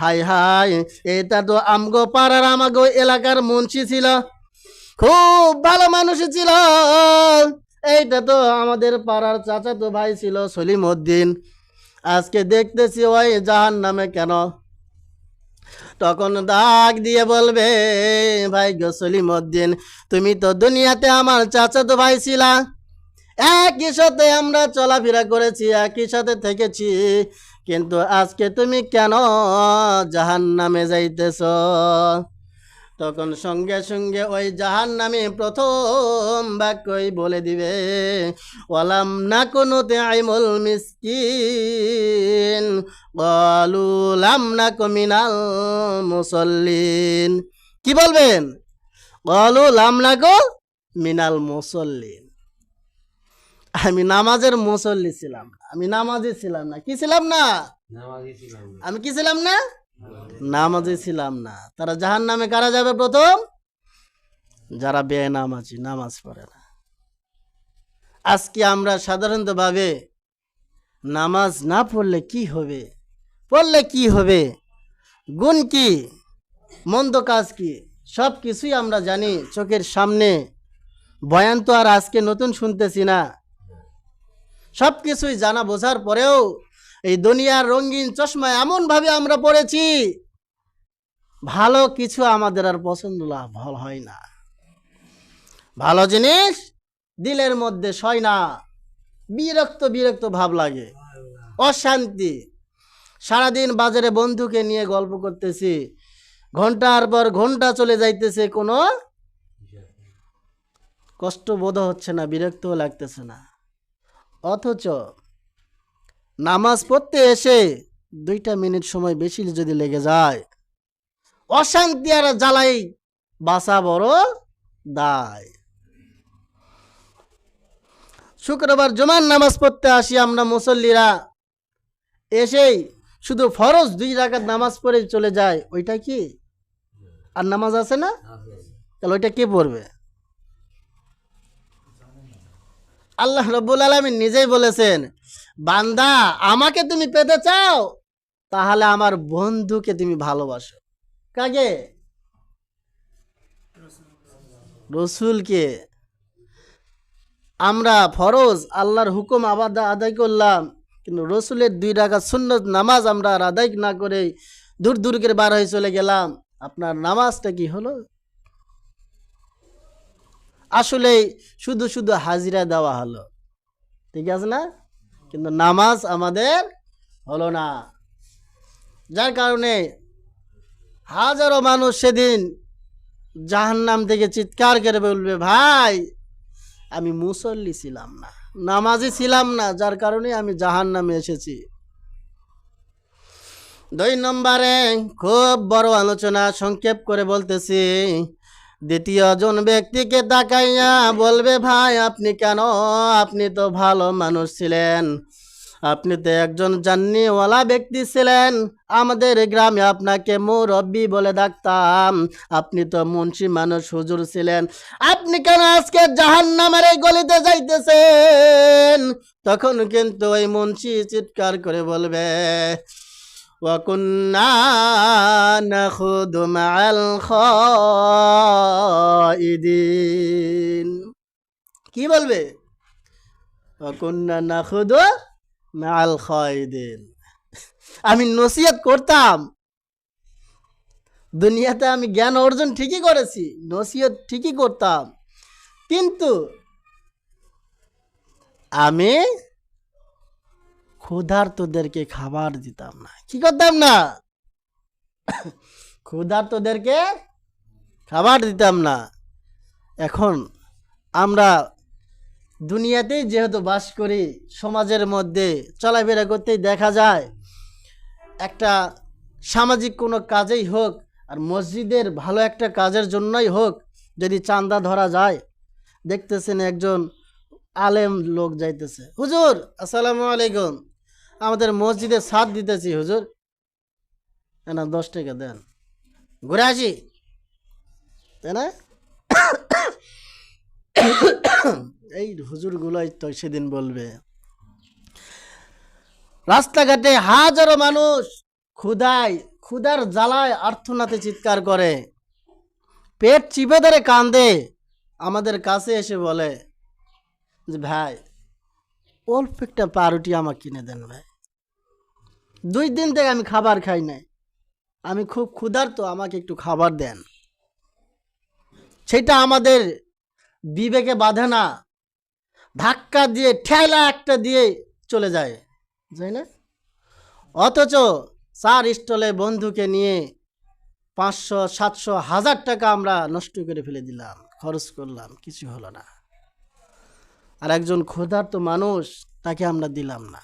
High high, এটা তো আমগো পাড়ার আমাগো এলাকার মুন্সি ছিল। খুব ভালো মানুষ ছিল। এইটা তো আমাদের পাড়ার চাচা তো ভাই ছিল সলিম উদ্দিন আজকে দেখতেছি ওই জাহান নামে কেন? তখন দাগ দিয়ে বলবে, ভাই গো সলিম উদ্দিন তুমি তো দুনিয়াতে আমার চাচা তো ভাই ছিলা। একই সাথে আমরা চলাফেরা করেছি, একই সাথে থেকেছি। কিন্তু আজকে তুমি কেন জাহান নামে যাইতেছ? তখন সঙ্গে সঙ্গে ওই জাহান নামে প্রথম বাক্যই বলে দিবে, ওয়ালাম না কোনো আইমুল মিসকিন বলু লাম না কমিনাল মুসল্লিন। কি বলবেন? বলু লাম না গো মিনাল মুসল্লিন। আমি নামাজের মুসল্লি ছিলাম। আমি নামাজি ছিলাম না। কি ছিলাম না? আমি কি ছিলাম না? নামাজি ছিলাম না। তারা জাহান নামে কারা যাবে প্রথম? যারা বেনামাজি নামাজ পড়ে না। আজকে আমরা সাধারণতভাবে নামাজ না পড়লে কি হবে? পড়লে কি হবে? গুণ কি? মন্দ কাজ কি? সব কিছুই আমরা জানি চোখের সামনে। বয়ান তো আর আজকে নতুন শুনতেছি না। সব কিছুই জানা বোঝার পরেও এই দুনিয়ার রঙিন চশমা এমন ভাবে আমরা পড়েছি, ভালো কিছু আমাদের আর পছন্দ লা- ভালো হয় না। ভালো জিনিস দিলের মধ্যে সয় না, বিরক্ত বিরক্ত ভাব লাগে, অশান্তি। সারাদিন বাজারে বন্ধুকে নিয়ে গল্প করতেছি, ঘণ্টার পর ঘণ্টা চলে যাইতেছে, কোনো কষ্ট বোধ হচ্ছে না, বিরক্তও লাগতেছে না। অথচ নামাজ পড়তে এসে দুইটা মিনিট সময় বেশি যদি লেগে যায় অশান্তি আর জ্বালাই বাসা বড় দায়। শুক্রবার জুমার নামাজ পড়তে আসি আমরা মুসল্লিরা। এসেই শুধু ফরজ দুই রাকাত নামাজ পড়ে চলে যায় ওইটা কি? আর নামাজ আছে না? তাহলে ওইটা কে পড়বে? আল্লাহ রব্বুল আলমিন নিজেই বলেছেন, বান্দা, আমাকে তুমি পেতে চাও, তাহলে আমার বন্ধুকে তুমি ভালোবাসো। কাকে? রসুলকে। আমরা ফরজ, আল্লাহর হুকুম আবার আদায় করলাম, কিন্তু রসুলের দুই রাখা সুন্নত নামাজ আমরা আর আদায় না করে দূর দূর বার হয়ে চলে গেলাম। আপনার নামাজটা কি হলো? আসলে শুধু শুধু হাজিরা দেওয়া হলো। ঠিক আছে না? কিন্তু নামাজ আমাদের হলো না। যার কারণে হাজারো মানুষ সেদিন জাহান্নাম থেকে চিৎকার করে বলবে, ভাই, আমি মুসল্লি ছিলাম না, নামাজি ছিলাম না, যার কারণে আমি জাহান্নামে এসেছি। দুই নম্বরে খুব বড় আলোচনা সংক্ষেপ করে বলতেছি দ্বিতীয় জন ব্যক্তিকে তাকাইয়া বলবে, ভাই, আপনি কেন? আপনি তো ভালো মানুষ ছিলেন। আপনি তো একজন জান্নিওয়ালা ব্যক্তি ছিলেন। আমাদের গ্রামে আপনাকে মুরব্বী বলে ডাকতাম। আপনি তো মুন্সি মানুষ, হুজুর ছিলেন। আপনি কেন আজকে জাহান নামের এই গলিতে যাইতেছেন? তখন কিন্তু ওই মুন্সি চিৎকার করে বলবে وكنا نخوض مع الخائدين কি বলবে وكنا نخوض مع الخائدين আমি নসিহত করতাম দুনিয়াতে আমি জ্ঞান অর্জন ঠিকই করেছি নসিহত ঠিকই করতাম কিন্তু আমি ক্ষুধার্তদেরকে খাবার দিতাম না। কি করতাম না? ক্ষুধার্তদেরকে খাবার দিতাম না। এখন আমরা দুনিয়াতেই যেহেতু বাস করি, সমাজের মধ্যে চলাফেরা করতেই দেখা যায়, একটা সামাজিক কোনো কাজেই হোক আর মসজিদের ভালো একটা কাজের জন্যই হোক যদি চান্দা ধরা যায়, দেখতেছেন একজন আলেম লোক যাইতেছে। হুজুর, আসসালামু আলাইকুম। আমাদের মসজিদে সাথ দিতেছি, হুজুর। না দশ টাকা দেন। ঘুরে আসি। তাই না? এই হুজুরগুলোই তো সেদিন বলবে। রাস্তাঘাটে হাজারো মানুষ ক্ষুধায়, ক্ষুধার জ্বালায় আর্থনাতে চিৎকার করে। পেট চিপে ধরে কান্দে। আমাদের কাছে এসে বলে যে, ভাই অল্প একটা পাউরুটি আমাকে কিনে দেন ভাই। দুই দিন থেকে আমি খাবার খাই নাই। আমি খুব ক্ষুধার্ত, আমাকে একটু খাবার দেন। সেটা আমাদের বিবেকে বাঁধে না। ধাক্কা দিয়ে, ঠেলা একটা দিয়ে চলে যায়। যাই না? অথচ চার স্টলে বন্ধুকে নিয়ে পাঁচশো, সাতশো, হাজার টাকা আমরা নষ্ট করে ফেলে দিলাম। খরচ করলাম, কিছু হলো না। আর একজন ক্ষুধার্ত মানুষ, তাকে আমরা দিলাম না।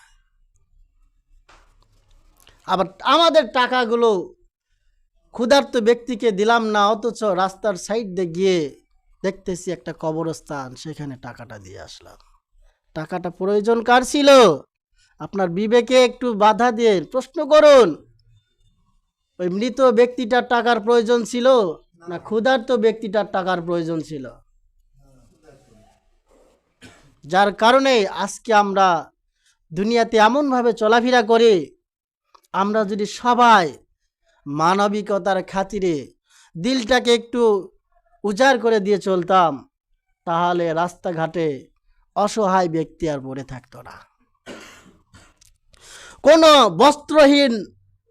আবার আমাদের টাকাগুলো ক্ষুধার্ত ব্যক্তিকে দিলাম না, অথচ রাস্তার সাইড গিয়ে দেখতেছি একটা কবরস্থান, সেখানে টাকাটা দিয়ে আসলাম। টাকাটা প্রয়োজন কার ছিল? আপনার বিবেকে একটু বাধা দিয়ে প্রশ্ন করুন, ওই মৃত ব্যক্তিটার টাকার প্রয়োজন ছিল না ক্ষুধার্ত ব্যক্তিটার টাকার প্রয়োজন ছিল? যার কারণে আজকে আমরা দুনিয়াতে এমনভাবে চলাফেরা করে আমরা যদি সবাই মানবিকতার খাতিরে দিলটাকে একটু উজাড় করে দিয়ে চলতাম, তাহলে রাস্তাঘাটে অসহায় ব্যক্তি আর পড়ে থাকতো না। কোনো বস্ত্রহীন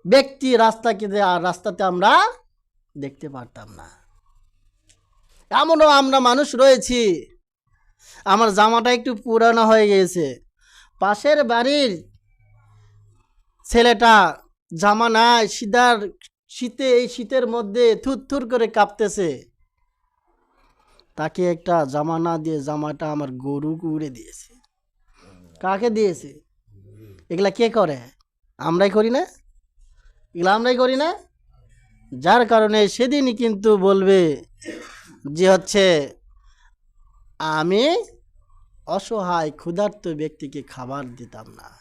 ব্যক্তি রাস্তাকে আর রাস্তাতে আমরা দেখতে পারতাম না। এমনও আমরা মানুষ রয়েছি আমার জামাটা একটু পুরানো হয়ে গিয়েছে। পাশের বাড়ির ছেলেটা জামা নাই শীতার শীতে, এই শীতের মধ্যে থুর করে কাঁপতেছে। তাকে একটা জামা না দিয়ে জামাটা আমার গরু উড়ে দিয়েছে। কাকে দিয়েছে? এগুলা কে করে? আমরাই করি না? এগুলো আমরাই করি না? যার কারণে সেদিনই কিন্তু বলবে যে হচ্ছে আমি অসহায় ক্ষুধার্ত ব্যক্তিকে খাবার দিতাম না।